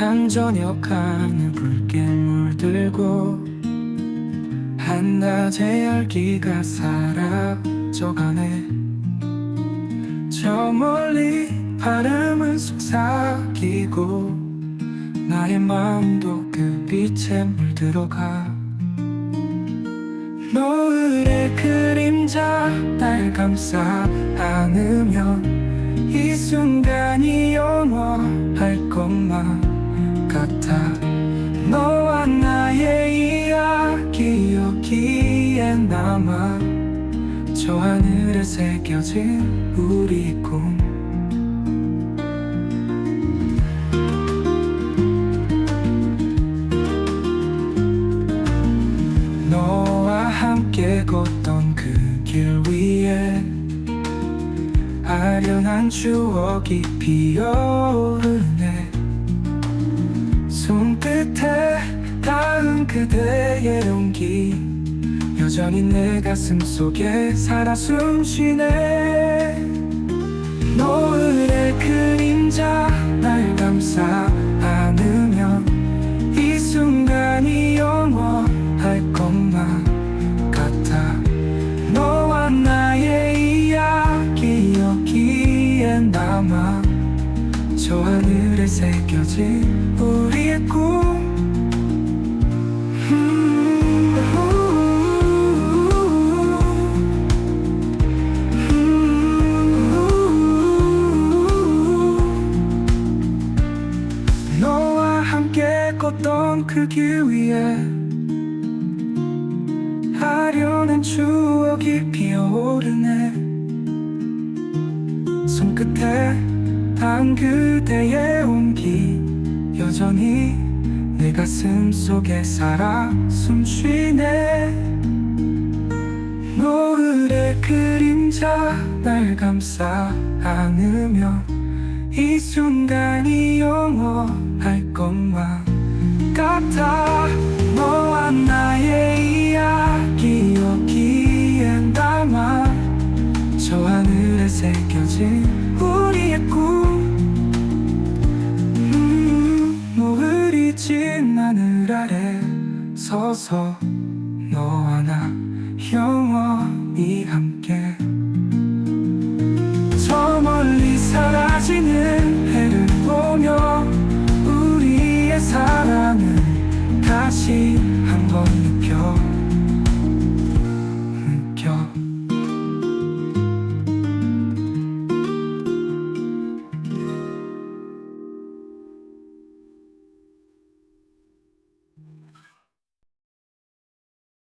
한 저녁 하늘 붉게 물들고 한낮의 열기가 사라져가네. 저 멀리 바람은 속삭이고 나의 마음도 그 빛에 물들어가. 노을의 그림자 날 감싸 안으면 이 순간이 영원할 것만 같아. 너와 나의 이야기 여기에 남아. 저 하늘에 새겨진 우리 꿈. 너와 함께 걷던 그 길 위에 아련한 추억이 피어오르네 손 끝에 닿은 그대의 용기. 여전히 내 가슴 속에 살아 숨쉬네. 노을의 그림자 날 감싸 안으면 이 순간이 영원할 것만 같아. 너와 나의 이야기 여기에 남아 저 하늘에 새겨진 우리의 꿈 그 길 위에 아련한 추억이 피어오르네. 손끝에 닿은 그대의 온기 여전히 내 가슴 속에 살아 숨쉬네. 노을의 그림자 날 감싸 안으면 이 순간이 영원할 것만 같아. 너와 나의 이야기 여기엔 담아 저 하늘에 새겨진 우리의 꿈. 음, 노을이 진 하늘 아래 서서 너와 나 영원히 함께.